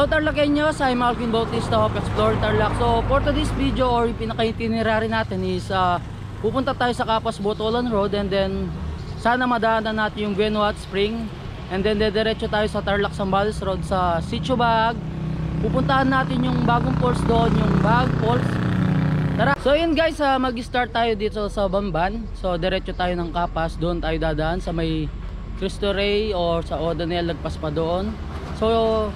Hello Tarlakenyos, I'm Alvin Bautista of Explore Tarlac. So for today's video or pinaka-itinerary natin is uh, pupunta tayo sa Kapas Botolan Road and then sana madaanan natin yung Guenuat Spring and then dediretso tayo sa Tarlac Sambales Road sa Sitio Bag. Pupuntahan natin yung bagong falls doon, yung Bag Falls. Tara! So yun guys, uh, mag-start tayo dito sa Bamban. So diretso tayo ng Kapas, doon tayo dadaan sa may Cristo Rey or sa Odanel, lagpas pa doon. So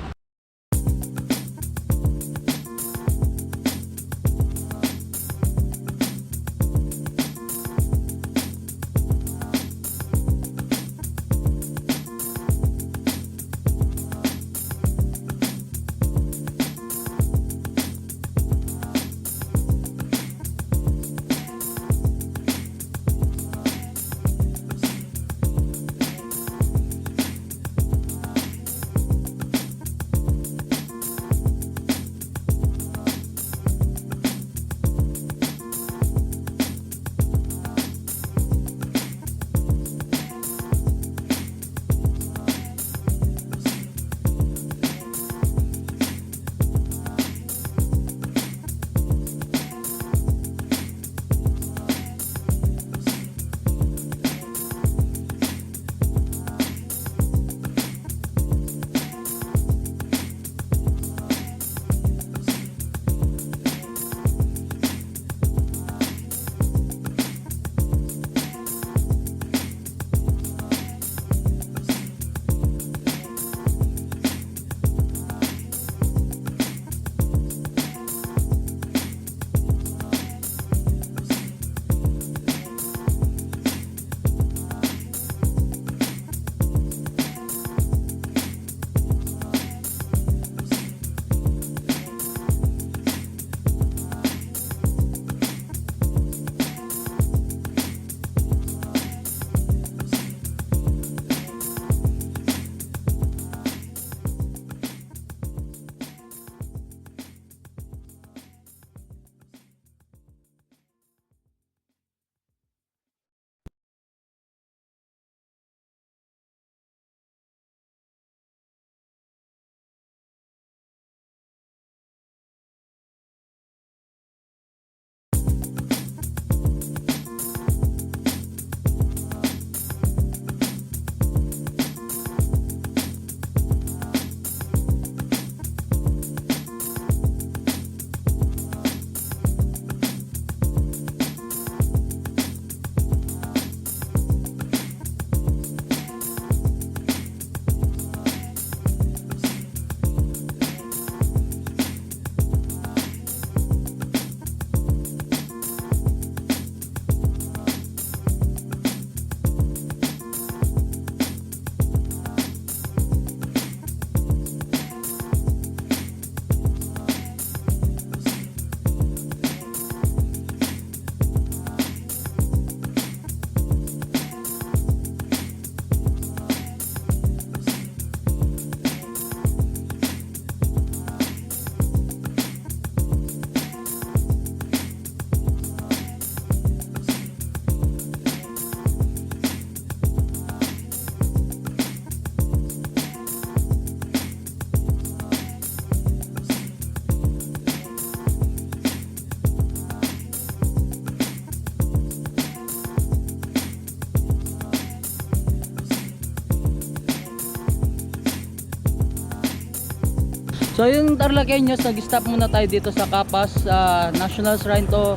So yung Tarlakeños, nag-stop muna tayo dito sa Kapas ah, National Shrine to.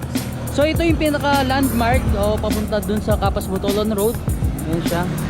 So ito yung pinaka landmark o papunta dun sa Kapas Butolon Road. Ayan siya.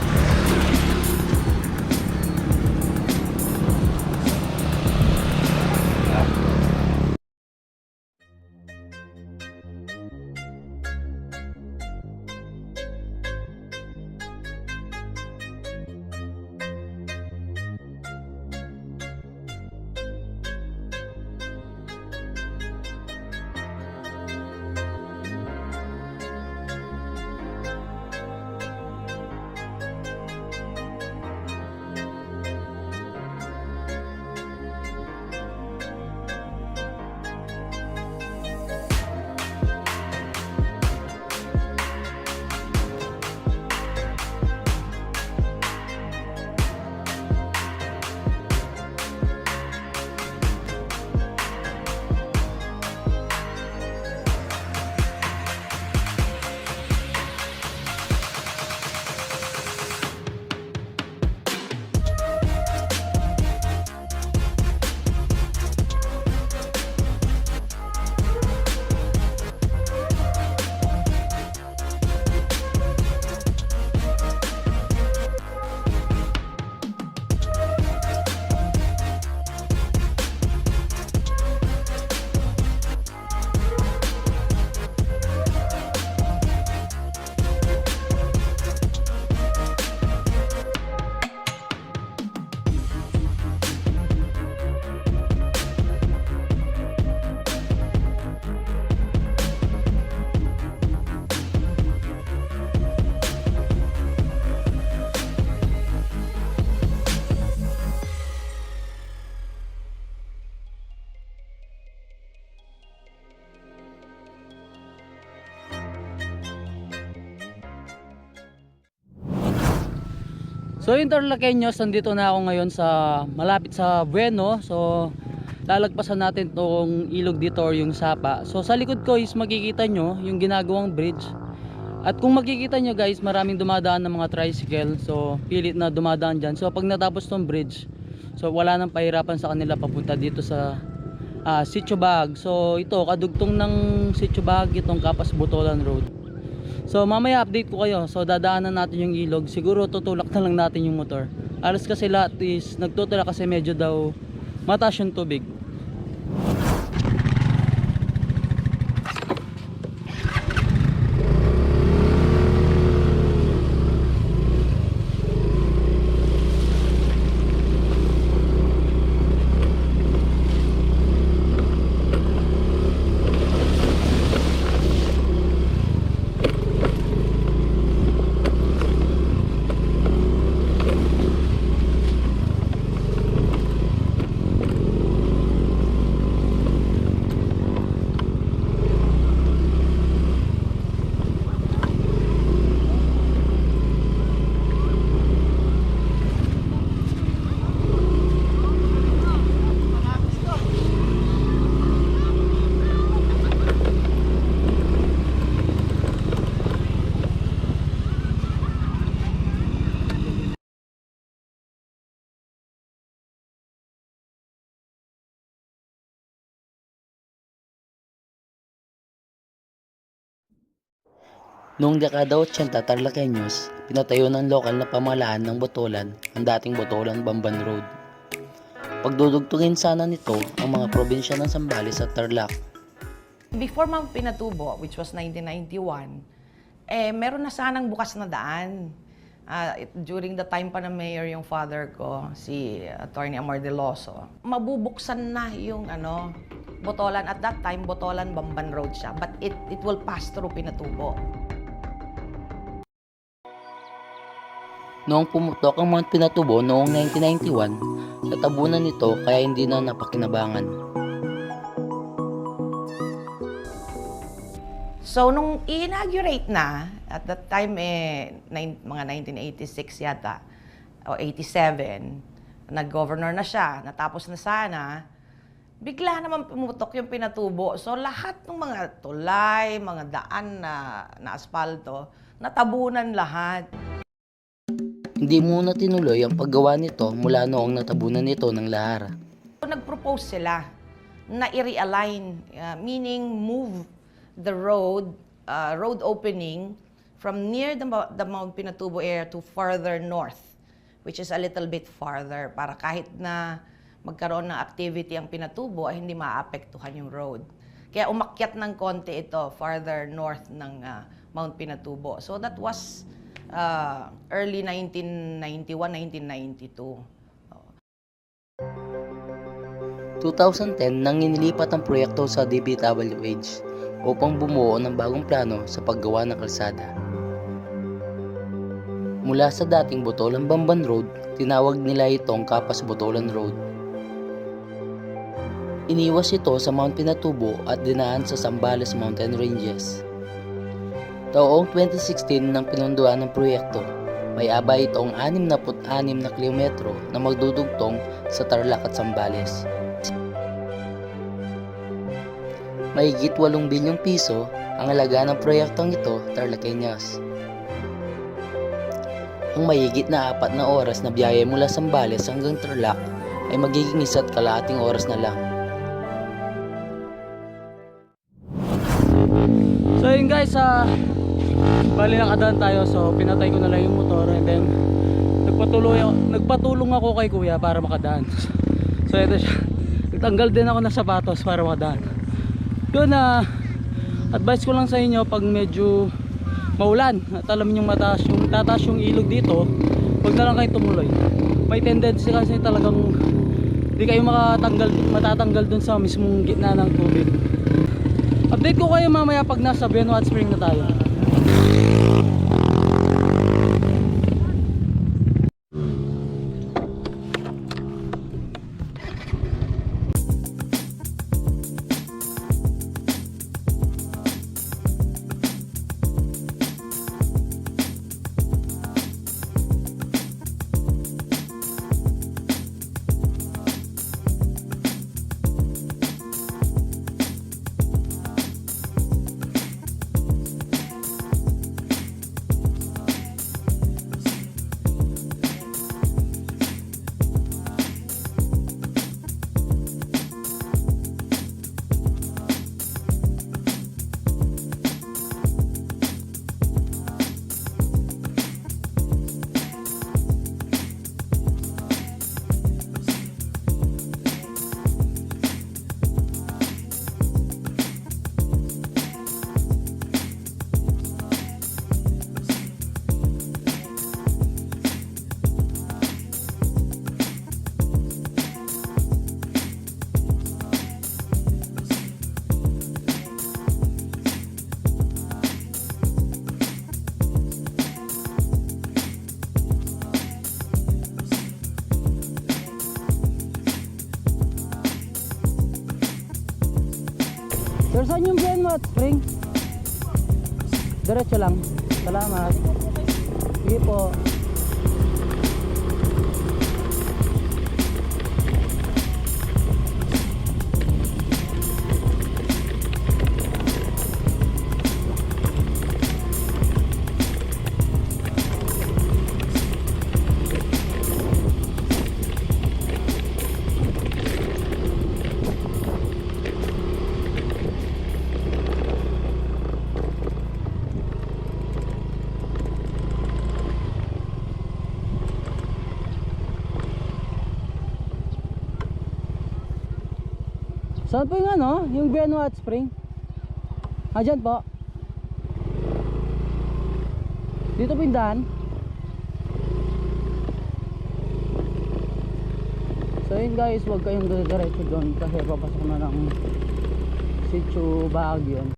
So Interlaqueños, nandito na ako ngayon sa malapit sa Bueno. So lalagpasan natin tong ilog dito or yung sapa. So sa likod ko is makikita nyo yung ginagawang bridge. At kung makikita nyo guys, maraming dumadaan ng mga tricycle. So pilit na dumadaan dyan. So pag natapos tong bridge, so wala nang pahirapan sa kanila papunta dito sa ah, Sitio Bag. So ito, kadugtong ng Sitio Bag itong Kapas Botolan Road. So mamaya update ko kayo. So dadaanan natin yung ilog. Siguro tutulak na lang natin yung motor. Alas kasi lahat is nagtutulak kasi medyo daw mataas yung tubig. Noong dekada 80 Tarlaqueños, pinatayo ng lokal na pamahalaan ng Botolan ang dating Botolan Bamban Road. Pagdudugtungin sana nito ang mga probinsya ng Zambales at Tarlac. Before Mount Pinatubo, which was 1991, eh, meron na sanang bukas na daan. It- during the time pa na mayor yung father ko, si Attorney Amor De mabubuksan na yung ano, Botolan. At that time, Botolan Bamban Road siya. But it, it will pass through Pinatubo. Noong pumutok ang Mount Pinatubo noong 1991, natabunan nito kaya hindi na napakinabangan. So, nung i-inaugurate na, at that time, eh, nine- mga 1986 yata, o 87, nag-governor na siya, natapos na sana, bigla naman pumutok yung pinatubo. So, lahat ng mga tulay, mga daan na, na asfalto, natabunan lahat. Hindi muna tinuloy ang paggawa nito mula noong natabunan nito ng lahar. So, nag-propose sila na i-realign, uh, meaning move the road, uh, road opening from near the, the Mount Pinatubo area to further north, which is a little bit farther, para kahit na magkaroon ng activity ang Pinatubo, ay hindi maapektuhan yung road. Kaya umakyat ng konti ito farther north ng uh, Mount Pinatubo. So that was uh, early 1991, 1992. 2010 nang inilipat ang proyekto sa DPWH upang bumuo ng bagong plano sa paggawa ng kalsada. Mula sa dating Botolan Bamban Road, tinawag nila itong Kapas Botolan Road. Iniwas ito sa Mount Pinatubo at dinaan sa Zambales Mountain Ranges. Taong 2016 nang pinunduan ng proyekto, may abay itong 66 na kilometro na magdudugtong sa Tarlac at Zambales. Mahigit 8 bilyong piso ang halaga ng proyektong ito, Tarlaqueñas. Ang mahigit na apat na oras na biyahe mula Sambales hanggang Tarlac ay magiging isa't kalahating oras na lang. So yun guys, ah bali nakadaan tayo so pinatay ko na lang yung motor and then nagpatuloy ako, nagpatulong ako kay kuya para makadaan. So ito siya. Nagtanggal din ako ng sapatos para makadaan. Yun na advice ko lang sa inyo pag medyo maulan at alam niyo mataas yung tataas yung ilog dito, wag na lang kayo tumuloy. May tendency kasi talagang hindi kayo makatanggal matatanggal dun sa mismong gitna ng tubig. Update ko kayo mamaya pag nasa Beno Hot Spring na tayo. Lang. Saan po yung ano? Yung Benmo at Spring? Ah, dyan po. Dito po yung daan. So yun guys, huwag kayong diretso doon kasi papasok na ng sitio Baguio.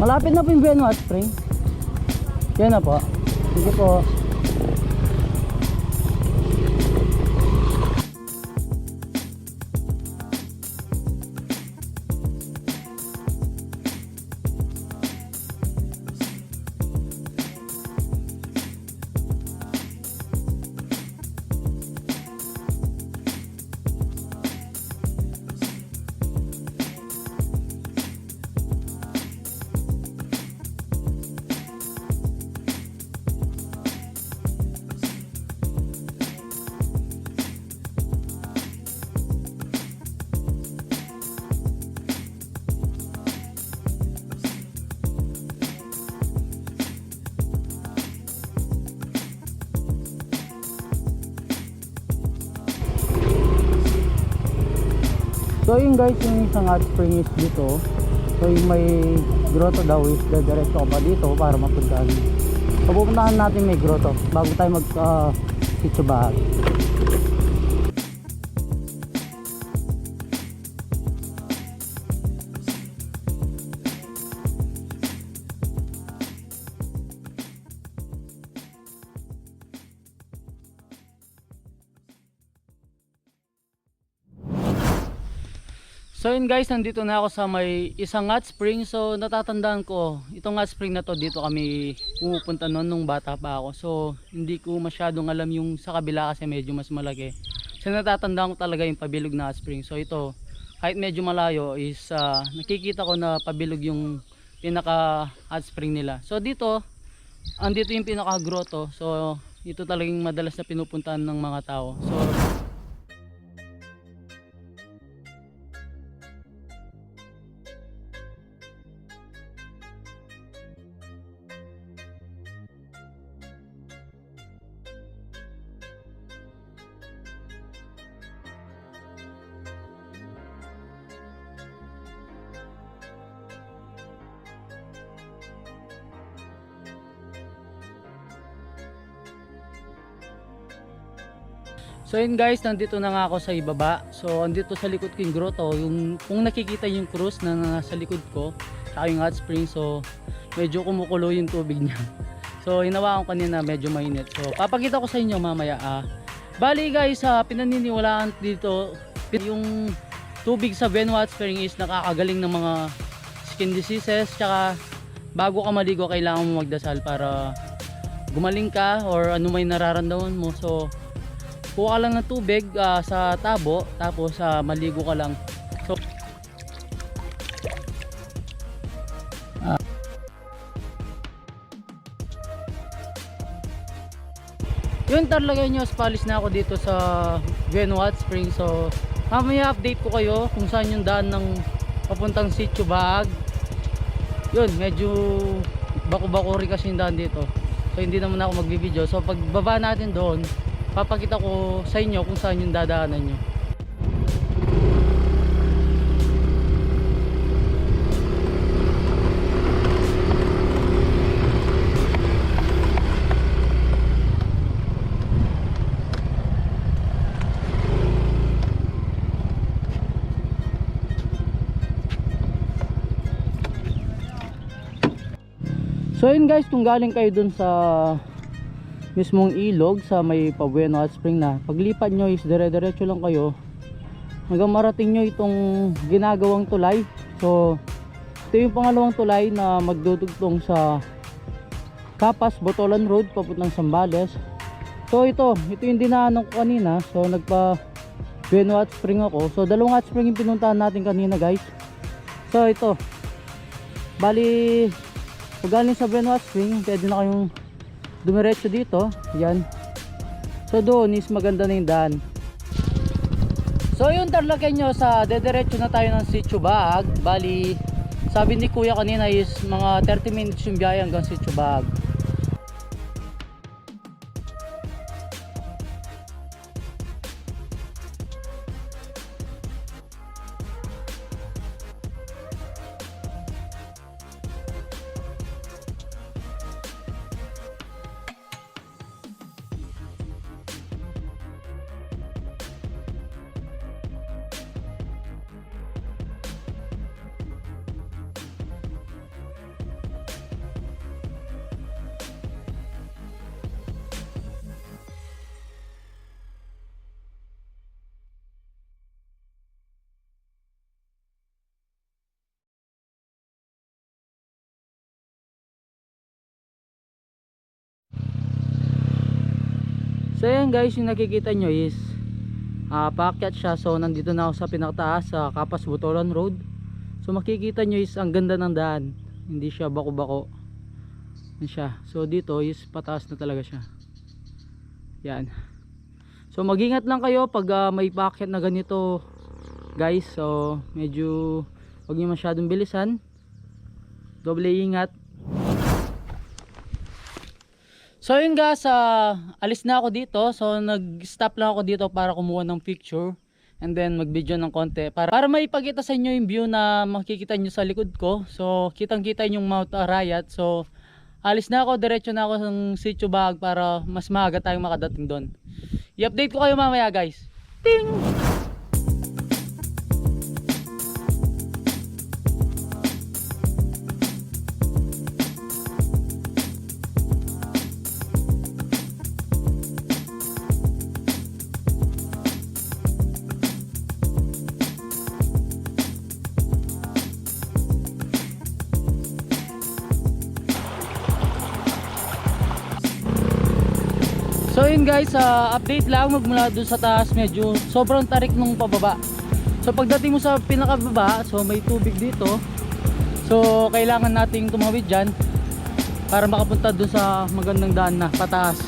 Malapit na po yung at Spring. Yan na po. Sige po. So yun guys, yung isang hot spring is dito. So yung may grotto daw is dadiretso ka pa dito para mapuntahan. So pupuntahan natin may grotto bago tayo mag uh, sitio guys, nandito na ako sa may isang hot spring. So natatandaan ko, itong hot spring na to dito kami pumupunta noon nung bata pa ako. So hindi ko masyadong alam yung sa kabila kasi medyo mas malaki. So natatandaan ko talaga yung pabilog na hot spring. So ito, kahit medyo malayo is ah, nakikita ko na pabilog yung pinaka hot spring nila. So dito, andito yung pinaka grotto. So ito talagang madalas na pinupuntahan ng mga tao. So So yun guys, nandito na nga ako sa ibaba. So andito sa likod ko yung grotto, yung kung nakikita yung cruise na nasa likod ko, saka yung hot spring, so medyo kumukulo yung tubig niya. So hinawa ko kanina medyo mainit. So papakita ko sa inyo mamaya ah. Bali guys, sa pinaniniwalaan dito, yung tubig sa Benue Hot Spring is nakakagaling ng mga skin diseases, tsaka bago ka maligo kailangan mo magdasal para gumaling ka or ano may nararamdaman mo. So kuha ka lang ng tubig ah, sa tabo tapos ah, maligo ka lang. So Ah. yun talaga nyo spalis na ako dito sa Hot Spring. So mamaya update ko kayo kung saan yung daan ng papuntang sitio bag yun medyo bako-bako rin kasi yung daan dito. So hindi naman ako magbibideo so pag baba natin doon papakita ko sa inyo kung saan yung dadaanan nyo. So ayun guys, kung galing kayo dun sa mismong ilog sa may Pabueno Hot Spring na, paglipat nyo is dire-diretso lang kayo hanggang marating nyo itong ginagawang tulay. So ito yung pangalawang tulay na magdudugtong sa Kapas, Botolan Road papuntang Sambales. So ito, ito yung dinaanan ko kanina. So nagpa Bueno Hot Spring ako. So dalawang hot spring yung pinuntahan natin kanina guys. So ito. Bali pag sa Bueno Hot Spring, pwede na kayong dumiretso dito. Yan. So doon is maganda na yung daan. So yung tarlakan nyo sa dediretso na tayo ng Sitio Baag. Bali, sabi ni kuya kanina is mga 30 minutes yung biyahe hanggang Sitio So yan guys, yung nakikita nyo is uh, paakyat siya. So nandito na ako sa pinakataas sa Kapas Butolan Road. So makikita nyo is ang ganda ng daan. Hindi siya bako-bako. Siya. So dito is pataas na talaga siya. Yan. So magingat lang kayo pag ah, may paakyat na ganito guys. So medyo wag nyo masyadong bilisan. Doble ingat. So yun guys, ah, alis na ako dito. So nag-stop lang ako dito para kumuha ng picture and then mag-video ng konti para para maipakita sa inyo yung view na makikita nyo sa likod ko. So kitang-kita yung Mount Arayat. So alis na ako, diretso na ako ng Sitio Bag para mas maaga tayong makadating doon. I-update ko kayo mamaya guys. Ting! Guys, ah, update lang magmula doon sa taas medyo sobrang tarik nung pababa. So pagdating mo sa pinakababa, so may tubig dito. So kailangan nating tumawid dyan para makapunta doon sa magandang daan na pataas.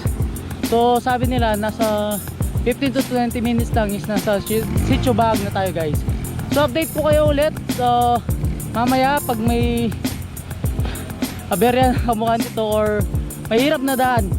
So sabi nila nasa 15 to 20 minutes lang is nasa si- Sitio na tayo guys. So update ko kayo ulit. So mamaya pag may aberya na kamukha nito or mahirap na daan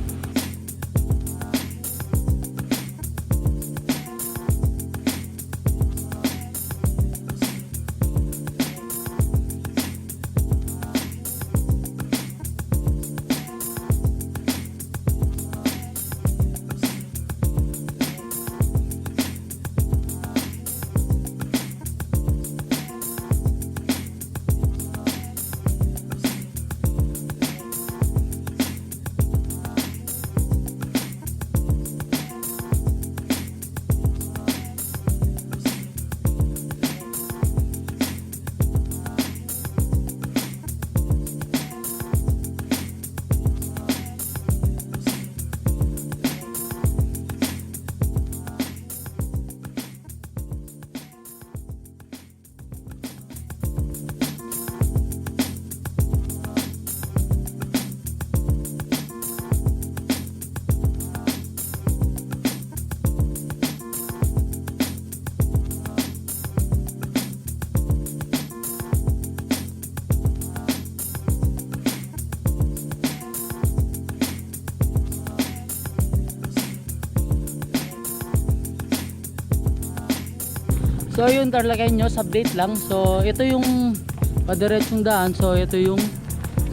So yun Tarlakenyos, update lang. So ito yung padiretsong daan. So ito yung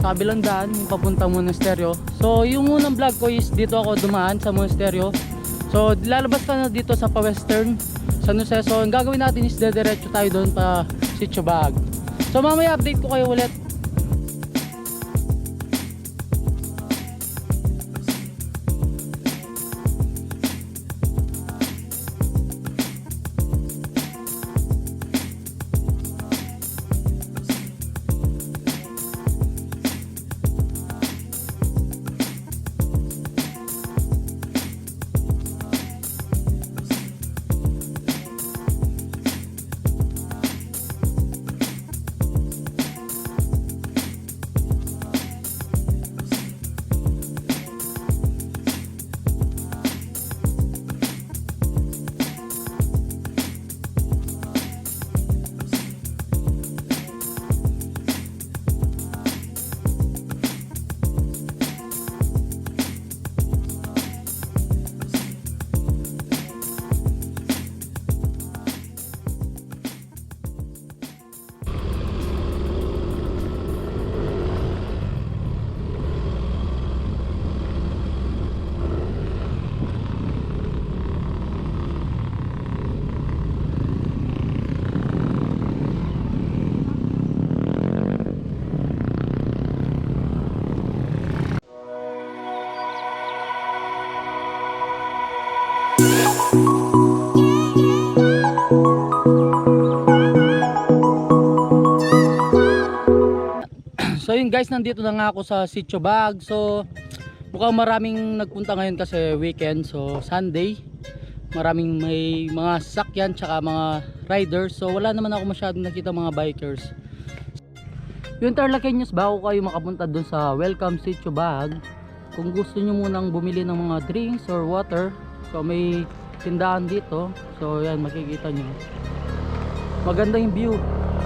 kabilang daan, yung papuntang monasteryo. So yung unang vlog ko is dito ako dumaan sa monasteryo. So lalabas ka na dito sa pa-western San Jose. So ang gagawin natin is dediretso tayo doon pa Sitio Bag. So mamaya update ko kayo ulit. Guys, nandito na nga ako sa Sitio Bag. So mukhang maraming nagpunta ngayon kasi weekend. So Sunday, maraming may mga sasakyan tsaka mga riders. So wala naman ako masyadong nakita mga bikers. Yung Tarlakenyos, bago kayo makapunta dun sa Welcome Sitio Bag, kung gusto nyo munang bumili ng mga drinks or water, so may tindahan dito. So yan, makikita nyo. Maganda yung view.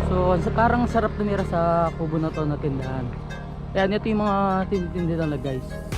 So parang sarap tumira sa kubo na to na tindahan. Ayan, ito yung mga tindi nila guys.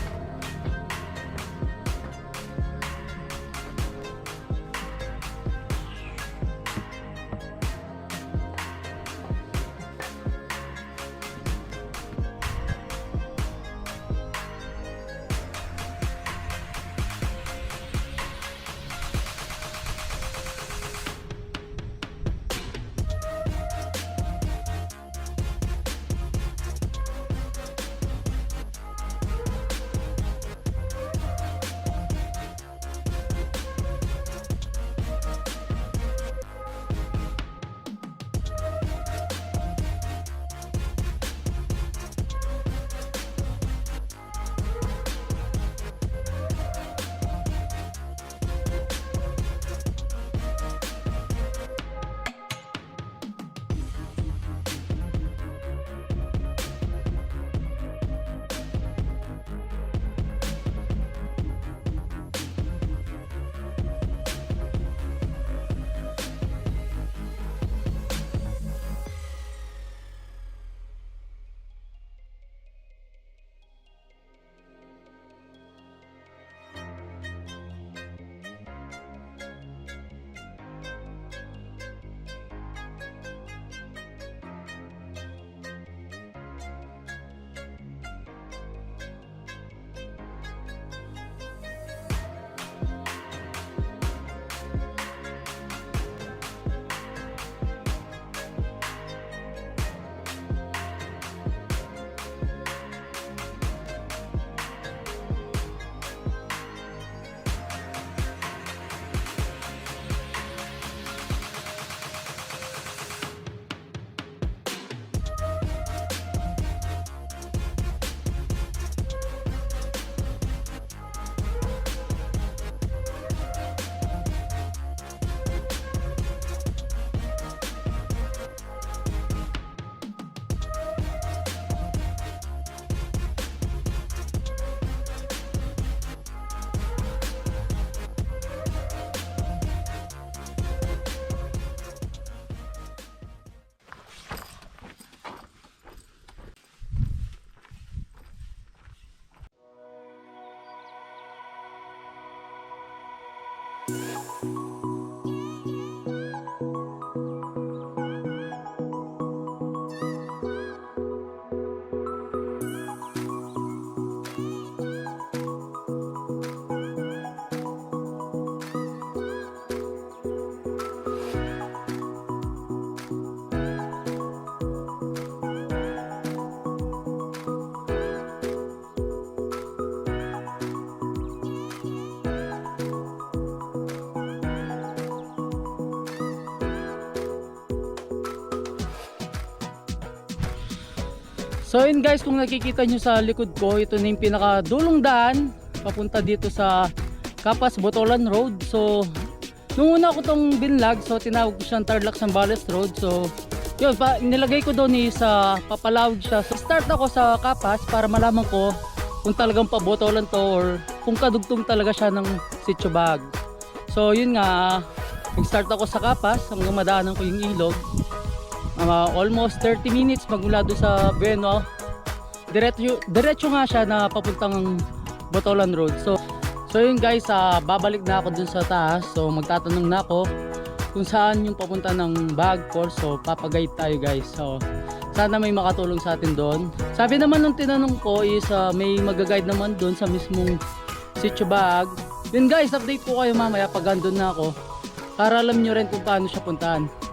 So yun guys, kung nakikita nyo sa likod ko, ito na yung pinakadulong daan papunta dito sa Kapas Botolan Road. So nung una ko tong binlag, so tinawag ko siyang Tarlac Sambales Road. So yun, pa, nilagay ko doon is sa papalawag siya. So start ako sa Kapas para malaman ko kung talagang pabotolan to or kung kadugtong talaga siya ng sitio bag. So yun nga, nag-start ako sa Kapas hanggang madaanan ko yung ilog. Ah, almost 30 minutes magmula doon sa Bueno. Diretso, diretso nga siya na papuntang Botolan Road. So, so yun guys, ah, babalik na ako dun sa taas. So magtatanong na ako kung saan yung papunta ng bag course. So papagayad tayo guys. So sana may makatulong sa atin doon. Sabi naman nung tinanong ko is ah, may magaguide naman doon sa mismong sitio bag. Yun guys, update ko kayo mamaya pag andun na ako. Para alam nyo rin kung paano siya puntahan.